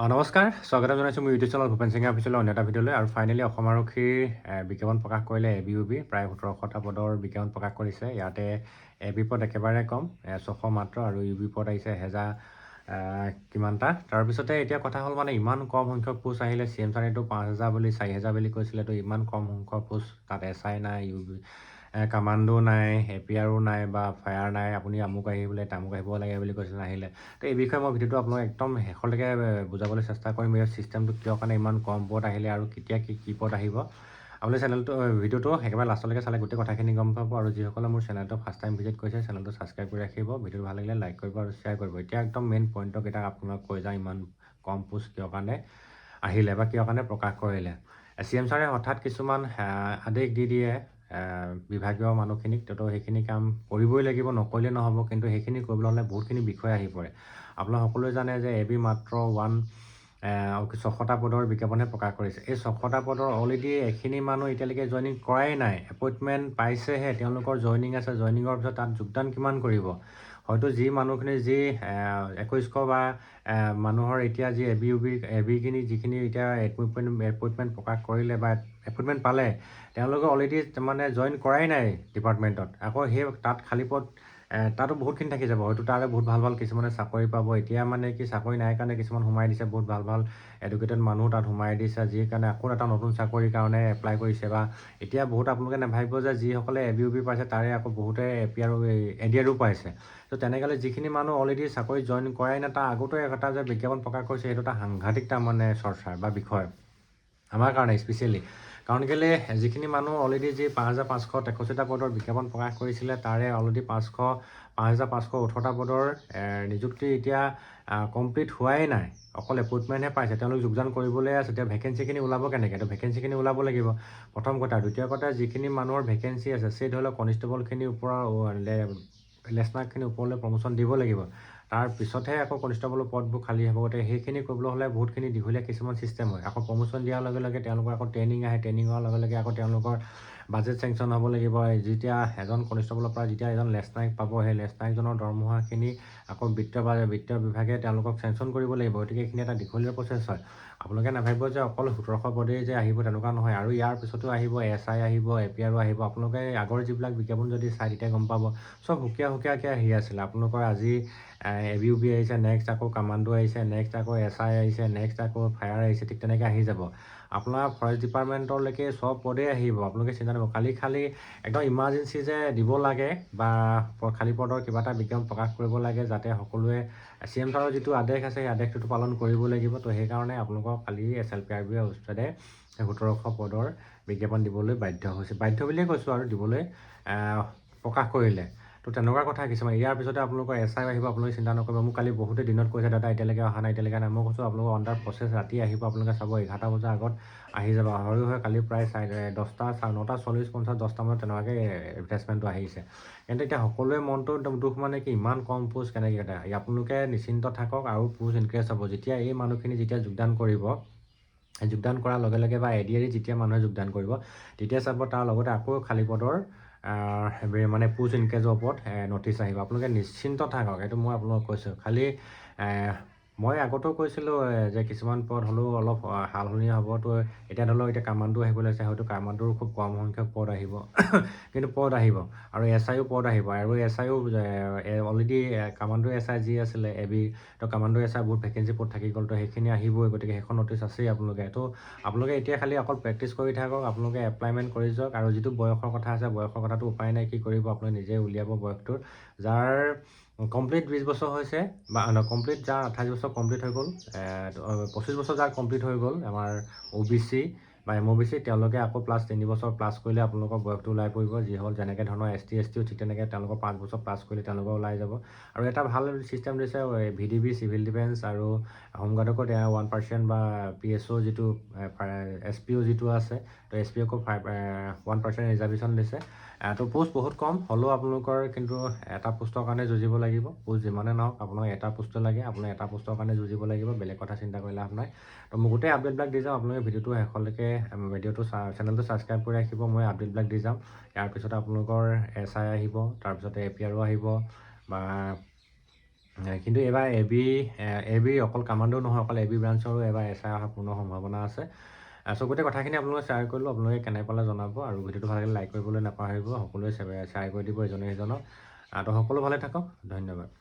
নমস্কাৰ স্বাগতম জনাইছোঁ মোৰ ইউটিউব চেনেল ভূপেন সিঙে অফিচলৈ অন্য এটা ভিডিঅ'লৈ আৰু ফাইনেলি অসম আৰক্ষীৰ বিজ্ঞাপন প্ৰকাশ কৰিলে এ বি ইউ বি প্ৰায় সোতৰশটা পদৰ বিজ্ঞাপন প্ৰকাশ কৰিছে। ইয়াতে এ বি পদ একেবাৰে কম ছশ মাত্ৰ আৰু ইউ বি পদ আহিছে এহেজাৰ কিমানটা। তাৰপিছতে এতিয়া কথা হ'ল মানে ইমান কম সংখ্যক পোষ্ট আহিলে চি এম ছাৰেতো পাঁচ হাজাৰ বুলি চাৰি হাজাৰ বুলি কৈছিলে তো ইমান কম সংখ্যক পোষ্ট তাত এছ আই নাই ইউ বি কামাণ্ডো নাই আৰো নাই বা ফায়াৰ নাই আপুনি আমুক আহিবলৈ তামুক আহিব লাগে বুলি কৈছিলে নাহিলে। তো এই বিষয়ে মই ভিডিঅ'টো আপোনাক একদম শেষলৈকে বুজাবলৈ চেষ্টা কৰিম। ইয়াৰ ছিষ্টেমটো কিয় কাৰণে ইমান কম পদ আহিলে আৰু কেতিয়া কি কি পদ আহিব। আপুনি চেনেলটো ভিডিঅ'টো একেবাৰে লাষ্টলৈকে চালে গোটেই কথাখিনি গম পাব আৰু যিসকলে মোৰ চেনেলটো ফাৰ্ষ্ট টাইম ভিজিট কৰিছে চেনেলটো ছাবস্ক্ৰাইব কৰি ৰাখিব। ভিডিঅ'টো ভাল লাগিলে লাইক কৰিব আৰু শ্বেয়াৰ কৰিব। এতিয়া একদম মেইন পইণ্টকেইটা আপোনাক কৈ যাওঁ ইমান কম পোষ্ট কিয় কাৰণে আহিলে বা কিয় কাৰণে প্ৰকাশ কৰিলে। চি এম ছাৰে হঠাৎ কিছুমান আহ, আদেশ দি দিয়ে। আহ, বিভাগীয় মানুহখিনিক তো সেইখিনি কাম কৰিবই লাগিব নকৰিলে নহ'ব কিন্তু সেইখিনি কৰিবলৈ হ'লে বহুতখিনি বিষয় আহি পৰে। আপোনালোক সকলোৱে জানে যে এ বি মাত্ৰ ওৱান ছশটা পদৰ বিজ্ঞাপনহে প্ৰকাশ কৰিছে। এই ছশটা পদৰ অলৰেডি এখিনি মানুহ এতিয়ালৈকে জইনিং কৰাই নাই। এপইণ্টমেণ্ট পাইছেহে তেওঁলোকৰ জইনিং আছে জইনিঙৰ পিছত তাত যোগদান কিমান কৰিব? হয়তো যি মানুহখিনি যি একৈছশ বা মানুহৰ এতিয়া যি A B U B A বিখিনি যিখিনি এতিয়া এপইণ্টমেণ্ট এপইণ্টমেণ্ট প্ৰকাশ কৰিলে বা এপইণ্টমেণ্ট পালে তেওঁলোকে অলৰেডি মানে জইন কৰাই নাই ডিপাৰ্টমেণ্টত আকৌ সেই তাত খালী পদ তাতো বহুতখিনি থাকি যাব। হয়তো তাৰে বহুত ভালো ভালো কিছুমানে চাকৰি পাব। এতিয়া মানে কি চাকৰি নাই কাৰণে কিছুমান সোমাই দিছে, বহুত ভালো ভালো এডুকেটেড মানুহ তাত সোমাই দিছে যি কাৰণে আকৌ এটা নতুন চাকৰিৰ কাৰণে এপ্লাই কৰিছে বা এতিয়া বহুত আপোনালোকে নাভাবিব যে যিসকলে এ বি ইউ বি পাইছে, তাৰে আকৌ বহুতে এ পি আৰু এ ডি আৰো পাইছে। তো তেনেকৈ যিখিনি মানুহ অলৰেডি চাকৰি জইন কৰাই নাই, তাৰ আগতো এটা যে বিজ্ঞাপন প্ৰকাশ কৰিছে, সেইটো এটা সাংঘাতিক তাৰমানে চৰ্চাৰ বা বিষয়। আমাৰ কাৰণে স্পেচিয়েলি কাৰণ কেলৈ যিখিনি মানুহ অলৰেডি যি পাঁচ হাজাৰ পাঁচশ তেষষ্ঠিটা পদৰ বিজ্ঞাপন প্ৰকাশ কৰিছিলে তাৰে অলৰেডি পাঁচশ পাঁচ হাজাৰ পাঁচশ ওঠৰটা পদৰ নিযুক্তি এতিয়া কমপ্লিট হোৱাই নাই। অকল এপইণ্টমেণ্টহে পাইছে তেওঁলোক যোগদান কৰিবলৈ আছে এতিয়া ভেকেঞ্চিখিনি ওলাব কেনেকৈ? তো ভেকেঞ্চিখিনি ওলাব লাগিব। প্ৰথম কথা। দ্বিতীয় কথা যিখিনি মানুহৰ ভেকেঞ্চি আছে সেই ধৰি লওক কনষ্টেবলখিনিৰ ওপৰৰ লেচনাৰখিনি ওপৰলৈ প্ৰমোশ্যন দিব লাগিব। তাৰ পিছতহে আকৌ কনষ্টেবলৰ পদবোৰ খালী হ'ব। গতিকে সেইখিনি কৰিবলৈ হ'লে বহুতখিনি দীঘলীয়া কিছুমান ছিষ্টেম হয়। আকৌ প্ৰমোশ্যন দিয়াৰ লগে লগে তেওঁলোকৰ আকৌ ট্ৰেইনিং আহে। ট্ৰেইনিং হোৱাৰ লগে লগে আকৌ তেওঁলোকৰ বাজেট চেংচন হ'ব লাগিব। যেতিয়া এজন কনষ্টেবলৰ পৰা যেতিয়া এজন লেচনায়ক পাব, সেই লেচনায়কজনৰ দৰমহাখিনি আকৌ বিত্ত বা বিত্ত বিভাগে তেওঁলোকক চেংচন কৰিব লাগিব। গতিকে এইখিনি এটা দীঘলীয়া প্ৰচেছ হয়। আপোনালোকে নাভাবিব যে অকল সোতৰশ পদেই যে আহিব, তেনেকুৱা নহয়। আৰু ইয়াৰ পিছতো আহিব, এছ আই আহিব, এ পি আৰো আহিব। আপোনালোকে আগৰ যিবিলাক বিজ্ঞাপন যদি চাই, তেতিয়া গম পাব। চব সুকীয়া সুকীয়াকৈ আহি আছিলে। আপোনালোকৰ আজি, এ বি ইউ বি আহিছে নেক্সট আকৌ কামাণ্ডো আহিছে নেক্সট আকৌ এছ আই আহিছে নেক্সট আকৌ ফায়াৰ আহিছে, ঠিক তেনেকৈ আহি যাব। আপোনাৰ ফৰেষ্ট ডিপাৰ্টমেণ্টলৈকে চব পদেই আহিব। আপোনালোকে চিন্তা নকৰিব খালি খালি একদম ইমাৰ্জেঞ্চি যে দিব লাগে বা খালী পদৰ কিবা এটা বিজ্ঞাপন প্ৰকাশ কৰিব লাগে যাতে সকলোৱে চি এম ছাৰৰ যিটো আদেশ আছে সেই আদেশটোতো পালন কৰিব লাগিব। তো সেইকাৰণে আপোনালোকক কালি এছ এল পি আৰ বিয়ে উচ্ছেদে সোতৰশ পদৰ বিজ্ঞাপন দিবলৈ বাধ্য হৈছে। বাধ্য বুলিয়ে কৈছোঁ আৰু দিবলৈ প্ৰকাশ কৰিলে। তো তেনেকুৱা কথা কিছুমান। ইয়াৰ পিছতে আপোনালোকৰ এছ আই আহিব, আপোনালোকে চিন্তা নকৰিব। মোক কালি বহুতে দিনত কৈছে, দাদা, এতিয়ালৈকে অহা নাই, এতিয়ালৈকে নাই। মই কৈছোঁ, আপোনালোকৰ দ্য প্ৰচেছ ৰাতি আহিব, আপোনালোকে চাব, এঘাৰটা বজাৰ আগত আহি যাব। হৈ হৈ কালি প্ৰায় চাৰে দহটা, চাৰে নটা চল্লিছ পঞ্চাছ দহটামানত তেনেকুৱাকৈ এডভাৰটাইজমেণ্টটো আহিছে। কিন্তু এতিয়া সকলোৱে মনটো দুখ মানে কি, ইমান কম পোষ্ট কেনেকৈ আপোনালোকে নিশ্চিন্ত থাকক আৰু পোষ্ট ইনক্ৰিজ হ'ব। যেতিয়া এই মানুহখিনি যেতিয়া যোগদান কৰিব, যোগদান কৰাৰ লগে লগে বা এ ডি এৰি যেতিয়া মানুহে যোগদান কৰিব, তেতিয়া চাব তাৰ লগতে আকৌ খালী পদৰ মানে পোষ্ট ইনক্ৰিজৰ ওপৰত নটিচ আহিব। আপোনালোকে নিশ্চিন্ত থাকক। এইটো মই আপোনালোকক কৈছোঁ। খালি মই আগতেও কৈছিলোঁ যে কিছুমান পদ হ'লেও অলপ সাল সলনি হ'ব। তো এতিয়া ধৰি লওক এতিয়া কামাণ্ডো আহিব লৈছে। হয়তো কামাণ্ডোৰ খুব কম সংখ্যক পদ আহিব। কিন্তু পদ আহিব। আৰু এছ আইও পদ আহিব। আৰু এছ আইও অলৰেডি কামাণ্ডো এছ আই যি আছিলে এ বি তো কামাণ্ডো এছ আই বহুত ভেকেঞ্চি পদ থাকি গ'ল। তো সেইখিনি আহিবই। গতিকে সেইখন নটিচ আছেই আপোনালোকে। তো আপোনালোকে এতিয়া খালি অকল প্ৰেক্টিচ কৰি থাকক আপোনালোকে এপ্লাইমেণ্ট কৰি যাওক। আৰু যিটো বয়সৰ কথা আছে বয়সৰ কথাটো উপায় নাই কি কৰিব। আপোনালোকে নিজে উলিয়াব বয়সটোৰ। যাৰ কমপ্লিট বিছ বছৰ হৈছে, বা কমপ্লিট যাৰ আঠাইছ বছৰ কমপ্লিট হৈ গ'ল পঁচিছ বছৰ যাৰ কমপ্লিট হৈ গ'ল, আমাৰ অ' বি চি বা এম অ' বি চি তেওঁলোকে আকৌ প্লাছ তিনি বছৰ প্লাছ কৰিলে আপোনালোকৰ বয়সটো ওলাই পৰিব, যি হ'ল যেনেকৈ ধৰণৰ এছ টি এছ টিও ঠিক তেনেকৈ তেওঁলোকৰ পাঁচ বছৰ প্লাছ কৰিলে তেওঁলোকৰ ওলাই যাব। আৰু এটা ভালো ছিষ্টেম দিছে V D B civil defence আৰু হোমগাৰ্ডকো ওৱান পাৰ্চেণ্ট বা পি এছ অ' যিটো এছ পি অ' যিটো আছে, তো এছ পি অ'কো ফাইভ ওৱান পাৰ্চেণ্ট ৰিজাৰ্ভেশ্যন দিছে। তো পোষ্ট বহুত কম, হ'লেও আপোনালোকৰ কিন্তু এটা পোষ্টৰ কাৰণে যুঁজিব লাগিব। পোষ্ট যিমানে নহওক, আপোনাক এটা পোষ্টে লাগে, আপোনাক এটা পোষ্টৰ কাৰণে যুঁজিব লাগিব, বেলেগ কথা চিন্তা কৰি লাভ নাই। তো মই গোটেই আপডেটবিলাক দি যাম আপোনালোকে ভিডিঅ'টো শেষলৈকে ভিডিঅ'টো চেনেলটো ছাবস্ক্ৰাইব কৰি ৰাখিব মই আপডেটবিলাক দি যাম। ইয়াৰ পিছতে আপোনালোকৰ এছ আই আহিব তাৰপিছতে এ পি আৰো আহিব বা কিন্তু এইবাৰ এ বি এ বি অকল কামাণ্ডো নহয় অকল এ বি ব্ৰাঞ্চৰো এইবাৰ এছ আই অহাৰ পূৰ্ণ সম্ভাৱনা আছে। চ' গোটেই কথাখিনি আপোনালোকে শ্বেয়াৰ কৰিলোঁ আপোনালোকে কেনে পালে জনাব আৰু ভিডিঅ'টো ভাল লাগিলে লাইক কৰিবলৈ নাপাহৰিব সকলোৱে শ্বেয়াৰ কৰি দিব ইজনে সিজনক। তো সকলো ভালে থাকক ধন্যবাদ।